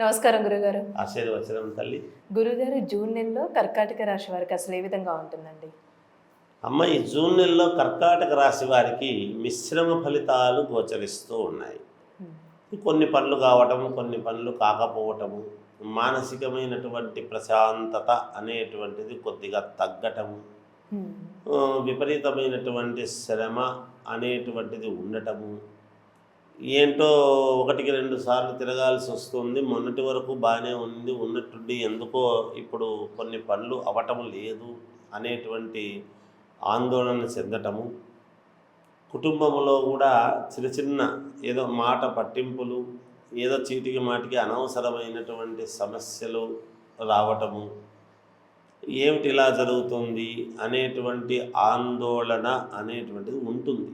నమస్కారం గురుగారు. ఆశీర్వచనం తల్లి. గురుగారు జూన్ నెలలో కర్కాటక రాశి వారికి అసలు ఏ విధంగా ఉంటుందండి? అమ్మ ఈ జూన్ నెలలో కర్కాటక రాశి వారికి మిశ్రమ ఫలితాలు గోచరిస్తూ ఉన్నాయి. కొన్ని పనులు కావటం కొన్ని పనులు కాకపోవటము మానసికమైనటువంటి ప్రశాంతత అనేటువంటిది కొద్దిగా తగ్గటము విపరీతమైనటువంటి శ్రమ అనేటువంటిది ఉండటము ఏంటో ఒకటికి రెండు సార్లు తిరగాల్సి వస్తుంది. మొన్నటి వరకు బాగానే ఉంది. ఉన్నట్టుండి ఎందుకో ఇప్పుడు కొన్ని పనులు అవటం లేదు అనేటువంటి ఆందోళన చెందటము. కుటుంబంలో కూడా చిన్న చిన్న ఏదో మాట పట్టింపులు ఏదో చీటికి మాటికి అనవసరమైనటువంటి సమస్యలు రావటము. ఏమిటి ఇలా జరుగుతుంది అనేటువంటి ఆందోళన అనేటువంటిది ఉంటుంది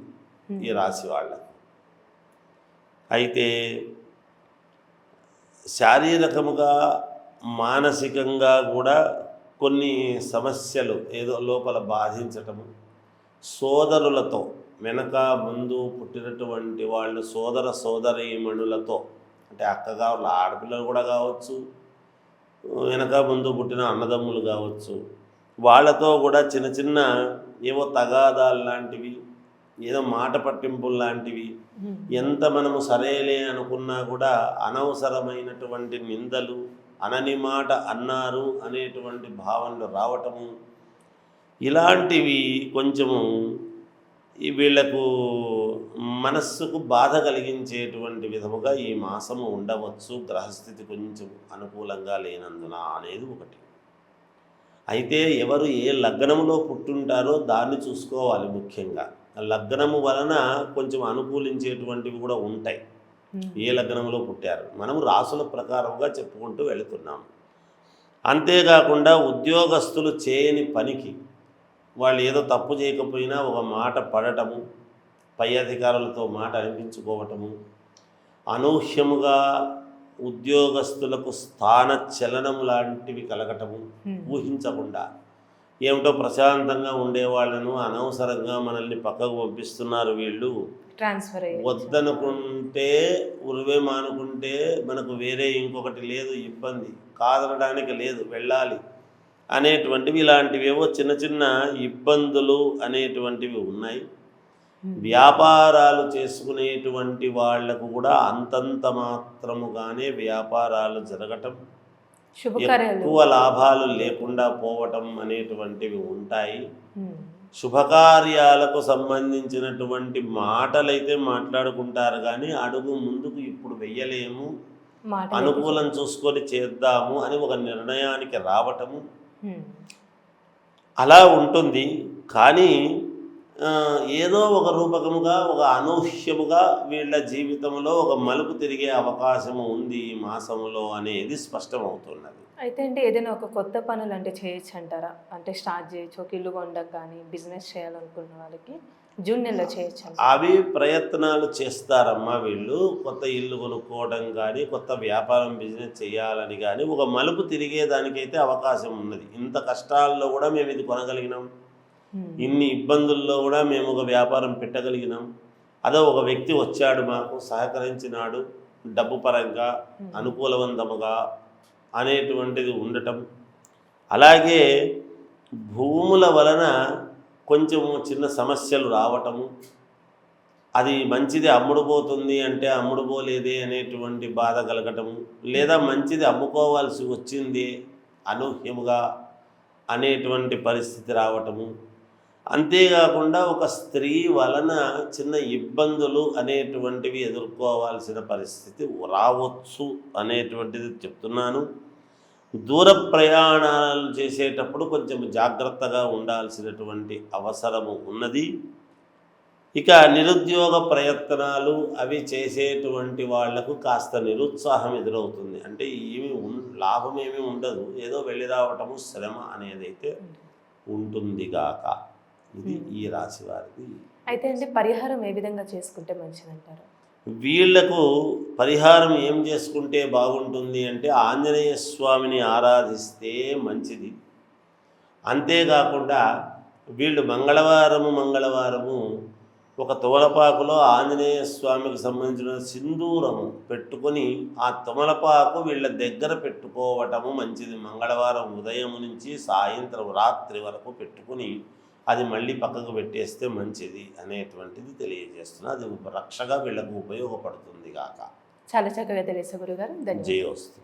ఈ రాశి వాళ్ళకి. అయితే శారీరకముగా మానసికంగా కూడా కొన్ని సమస్యలు ఏదో లోపల బాధించటము సోదరులతో వెనక ముందు పుట్టినటువంటి వాళ్ళు సోదర సోదరీమణులతో అంటే అక్కగా వాళ్ళ ఆడపిల్లలు కూడా కావచ్చు వెనక ముందు పుట్టిన అన్నదమ్ములు కావచ్చు వాళ్ళతో కూడా చిన్న చిన్న ఏవో తగాదాలు లాంటివి ఏదో మాట పట్టింపులు లాంటివి. ఎంత మనము సరేలే అనుకున్నా కూడా అనవసరమైనటువంటి నిందలు అనని మాట అన్నారు అనేటువంటి భావనలు రావటము ఇలాంటివి కొంచెము వీళ్ళకు మనస్సుకు బాధ కలిగించేటువంటి విధముగా ఈ మాసము ఉండవచ్చు. గ్రహస్థితి కొంచెం అనుకూలంగా లేనందున అనేది ఒకటి. అయితే ఎవరు ఏ లగ్నములో పుట్టుంటారో దాన్ని చూసుకోవాలి ముఖ్యంగా. లగ్నము వలన కొంచెం అనుకూలించేటువంటివి కూడా ఉంటాయి. ఏ లగ్నంలో పుట్టారు? మనం రాసుల ప్రకారంగా చెప్పుకుంటూ వెళుతున్నాం. అంతేకాకుండా ఉద్యోగస్తులు చేయని పనికి వాళ్ళు ఏదో తప్పు చేయకపోయినా ఒక మాట పడటము పై అధికారులతో మాట అనిపించుకోవటము అనూహ్యముగా ఉద్యోగస్తులకు స్థాన చలనం లాంటివి కలగటము. ఊహించకుండా ఏమిటో ప్రశాంతంగా ఉండేవాళ్ళను అనవసరంగా మనల్ని పక్కకు పంపిస్తున్నారు వీళ్ళు ట్రాన్స్ఫర్ అయ్యి వద్దనుకుంటే ఉరివే మానుకుంటే మనకు వేరే ఇంకొకటి లేదు ఇబ్బంది కాదనడానికి లేదు వెళ్ళాలి అనేటువంటివి ఇలాంటివేవో చిన్న చిన్న ఇబ్బందులు అనేటువంటివి ఉన్నాయి. వ్యాపారాలు చేసుకునేటువంటి వాళ్ళకు కూడా అంతంత మాత్రముగానే వ్యాపారాలు జరగటం ఎక్కువ లాభాలు లేకుండా పోవటం అనేటువంటివి ఉంటాయి. శుభకార్యాలకు సంబంధించినటువంటి మాటలైతే మాట్లాడుకుంటారు కానీ అడుగు ముందుకు ఇప్పుడు వెయ్యలేము. అనుకూలం చూసుకొని చేద్దాము అని ఒక నిర్ణయానికి రావటము. అలా ఉంటుంది కానీ ఏదో ఒక రూపకముగా ఒక అనూహ్యముగా వీళ్ళ జీవితంలో ఒక మలుపు తిరిగే అవకాశము ఉంది ఈ మాసములో అనేది స్పష్టమవుతున్నది అయితే అంటే ఏదైనా ఒక కొత్త పనులు అంటే చేయొచ్చు అంటారా అంటే స్టార్ట్ చేయొచ్చు ఒక ఇల్లు కొనడం కానీ బిజినెస్ చేయాలనుకున్న వాళ్ళకి జూన్ నెలలో చేయొచ్చు? అవి ప్రయత్నాలు చేస్తారమ్మా వీళ్ళు కొత్త ఇల్లు కొనుక్కోవడం కానీ కొత్త వ్యాపారం బిజినెస్ చేయాలని కానీ ఒక మలుపు తిరిగేదానికైతే అవకాశం ఉన్నది ఇంత కష్టాల్లో కూడా మేము ఇది కొనగలిగినాం. ఇన్ని ఇబ్బందుల్లో కూడా మేము ఒక వ్యాపారం పెట్టగలిగినాం. అదో ఒక వ్యక్తి వచ్చాడు మాకు సహకరించినాడు డబ్బు పరంగా అనుకూలవంతముగా అనేటువంటిది ఉండటం. అలాగే భూముల వలన కొంచెము చిన్న సమస్యలు రావటము. అది మంచిది అమ్ముడుపోతుంది అంటే అమ్ముడుపోలేదే అనేటువంటి బాధ కలగటము. లేదా మంచిది అమ్ముకోవాల్సి వచ్చింది అనూహ్యముగా అనేటువంటి పరిస్థితి రావటము. అంతేకాకుండా ఒక స్త్రీ వలన చిన్న ఇబ్బందులు అనేటువంటివి ఎదుర్కోవాల్సిన పరిస్థితి రావచ్చు అనేటువంటిది చెప్తున్నాను. దూర ప్రయాణాలు చేసేటప్పుడు కొంచెం జాగ్రత్తగా ఉండాల్సినటువంటి అవసరము ఉన్నది. ఇక నిరుద్యోగ ప్రయత్నాలు అవి చేసేటువంటి వాళ్ళకు కాస్త నిరుత్సాహం ఎదురవుతుంది. అంటే ఏమి లాభం ఏమీ ఉండదు. ఏదో వెళ్ళి రావటము శ్రమ అనేదైతే ఉంటుందిగాక ఇది ఈ రాశి వారికి అయితే అంటే పరిహారం ఏ విధంగా చేసుకుంటే మంచిదంటారు? వీళ్ళకు పరిహారం ఏం చేసుకుంటే బాగుంటుంది అంటే ఆంజనేయ స్వామిని ఆరాధిస్తే మంచిది. అంతేకాకుండా వీళ్ళు మంగళవారము మంగళవారము ఒక తమలపాకులో ఆంజనేయ స్వామికి సంబంధించిన సింధూరము పెట్టుకొని ఆ తమలపాకు వీళ్ళ దగ్గర పెట్టుకోవటము మంచిది. మంగళవారం ఉదయం నుంచి సాయంత్రం రాత్రి వరకు పెట్టుకుని అది మళ్ళీ పక్కకు పెట్టేస్తే మంచిది అనేటువంటిది తెలియజేస్తున్నా. అది రక్షగా వీళ్ళకు ఉపయోగపడుతుంది కాక చాలా చక్కగా తెలియదు గురుగారు. జయోస్తు